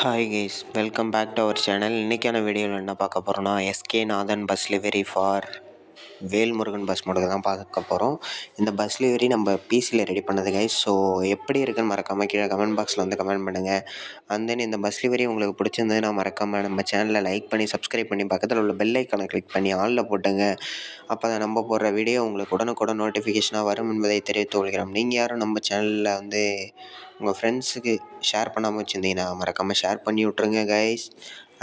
Hi guys welcome back to our channel இன்றைக்கான வீடியோவில் என்ன பார்க்க போகிறோன்னா SK Nathan bus livery for Velmurugan bus மட்டும் தான் பார்க்க போகிறோம் இந்த பஸ் லிவரி நம்ம பிசியில் ரெடி பண்ணது கைஸ் ஸோ எப்படி இருக்குன்னு மறக்காமல் கீழே கமெண்ட் பாக்ஸில் வந்து கமெண்ட் பண்ணுங்கள் அண்ட் தென் இந்த பஸ் லிவரி உங்களுக்கு பிடிச்சிருந்ததுன்னா மறக்காமல் நம்ம சேனலை லைக் பண்ணி சப்ஸ்கிரைப் பண்ணி பக்கத்தில் உள்ள பெல் ஐக்கானை கிளிக் பண்ணி ஆலில் போட்டுங்க. அப்போ தான் நம்ம போடுற வீடியோ உங்களுக்கு உடனுக்குடன் நோட்டிஃபிகேஷனாக வரும் என்பதை தெரிவித்து கொள்கிறோம். நீங்கள் யாரும் நம்ம சேனலில் வந்து உங்கள் ஃப்ரெண்ட்ஸுக்கு ஷேர் பண்ணாமல் வச்சுருந்தீங்கன்னா மறக்காமல் ஷேர் பண்ணி விட்ருங்க கைஸ்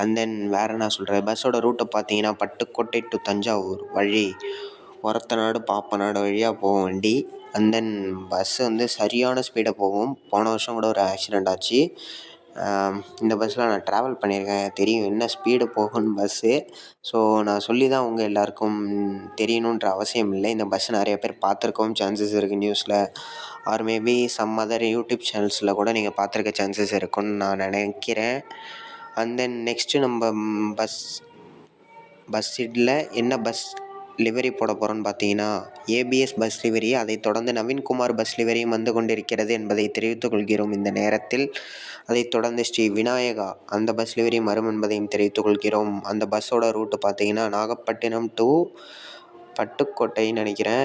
அண்ட் தென் வேறு என்ன சொல்கிறேன் பஸ்ஸோட ரூட்டை பார்த்தீங்கன்னா பட்டுக்கோட்டை டு தஞ்சாவூர் வழி. ஒரத்தநாடு பாப்பநாடு வழியாக போகும் வண்டி. அண்ட் தென் பஸ்ஸு வந்து சரியான ஸ்பீடாக போகும். போன வருஷம் கூட ஒரு ஆக்சிடெண்ட் ஆச்சு. இந்த பஸ்ஸில் நான் ட்ராவல் பண்ணியிருக்கேன். தெரியும் என்ன ஸ்பீடு போகும்னு பஸ்ஸு ஸோ நான் சொல்லி தான் உங்கள் எல்லாருக்கும் தெரியணுன்ற அவசியம் இல்லை. இந்த பஸ் நிறைய பேர் பார்த்துருக்கவும் சான்சஸ் இருக்குது நியூஸில் or maybe some other YouTube சேனல்ஸில் கூட நீங்கள் பார்த்துருக்க சான்சஸ் இருக்குன்னு நான் நினைக்கிறேன். அண்ட் தென் நெக்ஸ்ட்டு நம்ம பஸ் பஸ் சீட்டில் என்ன பஸ் லிவரி போட போகிறோன்னு பார்த்தீங்கன்னா ஏபிஎஸ் பஸ் லிவரி அதைத் தொடர்ந்து நவீன்குமார் பஸ் லிவரியும் வந்து கொண்டிருக்கிறது என்பதை தெரிவித்துக் கொள்கிறோம் இந்த நேரத்தில். அதைத் தொடர்ந்து ஸ்ரீ விநாயகா அந்த பஸ் லிவரி வரும் என்பதையும் தெரிவித்துக் கொள்கிறோம். அந்த பஸ்ஸோட ரூட்டு பார்த்தீங்கன்னா நாகப்பட்டினம் டு பட்டுக்கோட்டைன்னு நினைக்கிறேன்.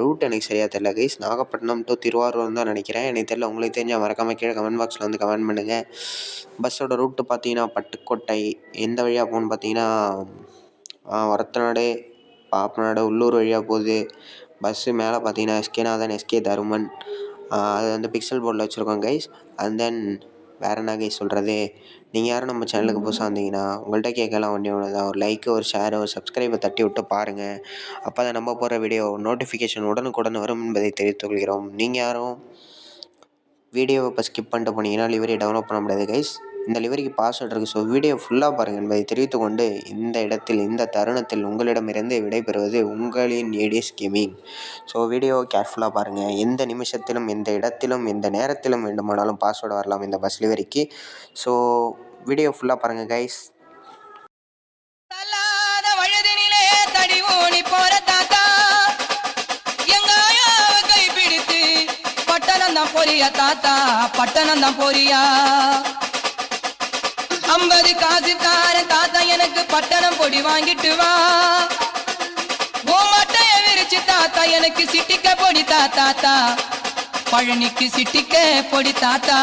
ரூட் எனக்கு சரியாக தெரில கைஸ் நாகப்பட்டினம் டு திருவாரூர் தான் நினைக்கிறேன். எனக்கு தெரியல உங்களுக்கு தெரிஞ்சால் மறக்காமல் கீழே கமெண்ட் பாக்ஸில் வந்து கமெண்ட் பண்ணுங்கள் பஸ்ஸோட ரூட்டு பார்த்தீங்கன்னா பட்டுக்கோட்டை. எந்த வழியாக போகணும்னு பார்த்தீங்கன்னா ஒரத்தநாடு பாப்பநாடு உள்ளூர் வழியாக போகுது. பஸ்ஸு மேலே பார்த்தீங்கன்னா எஸ்கேநாதன் எஸ்கே தருமன். அது வந்து பிக்சல் போர்டில் வச்சுருக்கோம் கைஸ் அண்ட் தென் வேறு என்ன கைஸ் சொல்கிறது நீங்கள் யாரும் நம்ம சேனலுக்கு புதுசாக வந்தீங்கன்னா உங்கள்கிட்ட கேட்கலாம் ஒன்றே ஒன்று தான் ஒரு லைக்கு ஒரு ஷேர் ஒரு சப்ஸ்கிரைபை தட்டி விட்டு பாருங்கள் அப்போ தான் நம்ம போகிற வீடியோ நோட்டிஃபிகேஷன் உடனுக்குடன் வரும் என்பதை தெரிவித்துக் கொள்கிறோம். நீங்கள் யாரும் வீடியோவை இப்போ ஸ்கிப் பண்ணிட்டு போனீங்கன்னா லிவரி டவுன்லோட் பண்ண முடியாது கைஸ் இந்த லிவரிக்கு பாஸ்வேர்ட் இருக்குது ஸோ வீடியோ ஃபுல்லாக பாருங்கள் என்பதை தெரிவித்துக்கொண்டு இந்த இடத்தில் இந்த தருணத்தில் உங்களிடமிருந்து விடைபெறுவது உங்களின் ஏடிஎஸ் கேமிங் ஸோ வீடியோ கேர்ஃபுல்லாக பாருங்கள் எந்த நிமிஷத்திலும் எந்த இடத்திலும் எந்த நேரத்திலும் வேண்டுமானாலும் பாஸ்வேர்டு வரலாம் இந்த பஸ் லிவரிக்கு ஸோ வீடியோ ஃபுல்லாக பாருங்கள் கைஸ் தாத்தா. பட்டணம் தான் பொரியா தாத்தா? பட்டணம் தான் பொரியா ஐம்பது காசு தார தாத்தா எனக்கு பட்டணம் பொடி வாங்கிட்டு வா. ஓ மட்டைய விரிச்சு தாத்தா எனக்கு சிட்டிக்க பொடி தாத்தா பழனிக்கு சிட்டிக்க பொடி தாத்தா.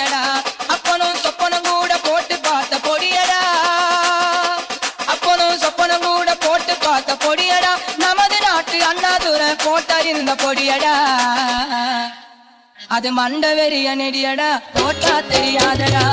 பொடியடா. அப்பனும் சொப்பனும் கூட போட்டு பார்த்த பொடியடா. அப்பனும் சொப்பனும் கூட போட்டு பார்த்த பொடியடா. நமது நாட்டு அண்ணாதுரை போட்டறிந்த பொடியடா. அது மண்டவெறிய நெடியடா. போட்டா தெரியாதடா.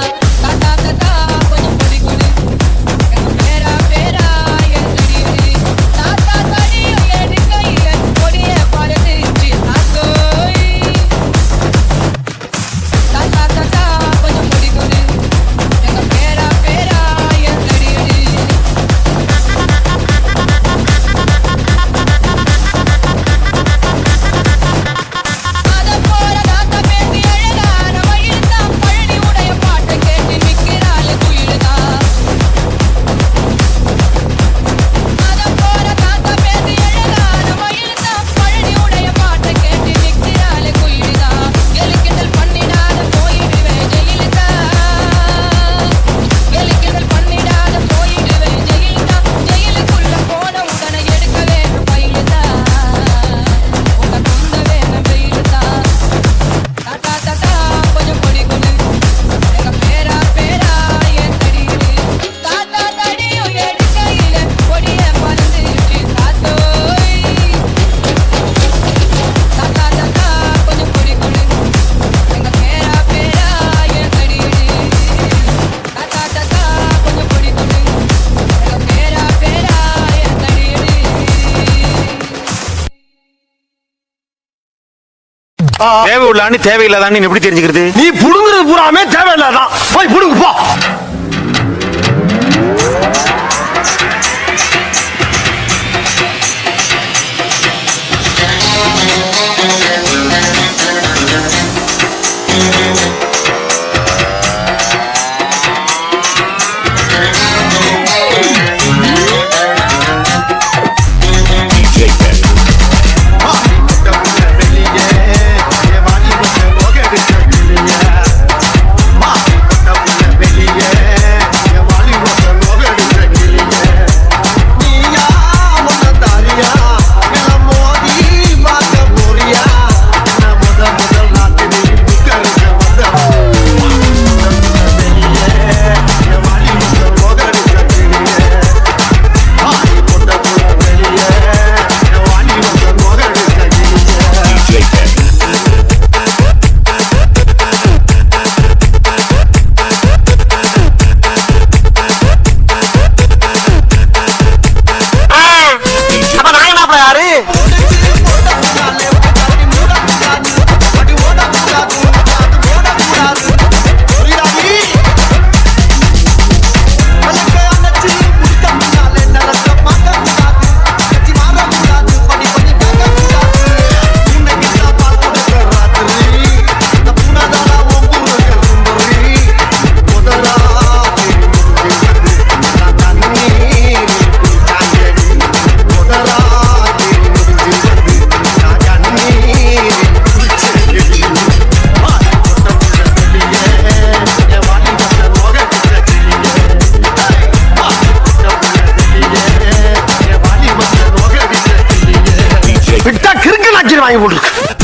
தேவை உள்ளான்னு தேவையில்லாதான்னு எப்படி தெரிஞ்சுக்கிறது? நீ புடுங்குறது பூராமே தேவையில்லாதான். போய் புடுங்கு போ. വാങ്ങി കൊണ്ടിരിക്കും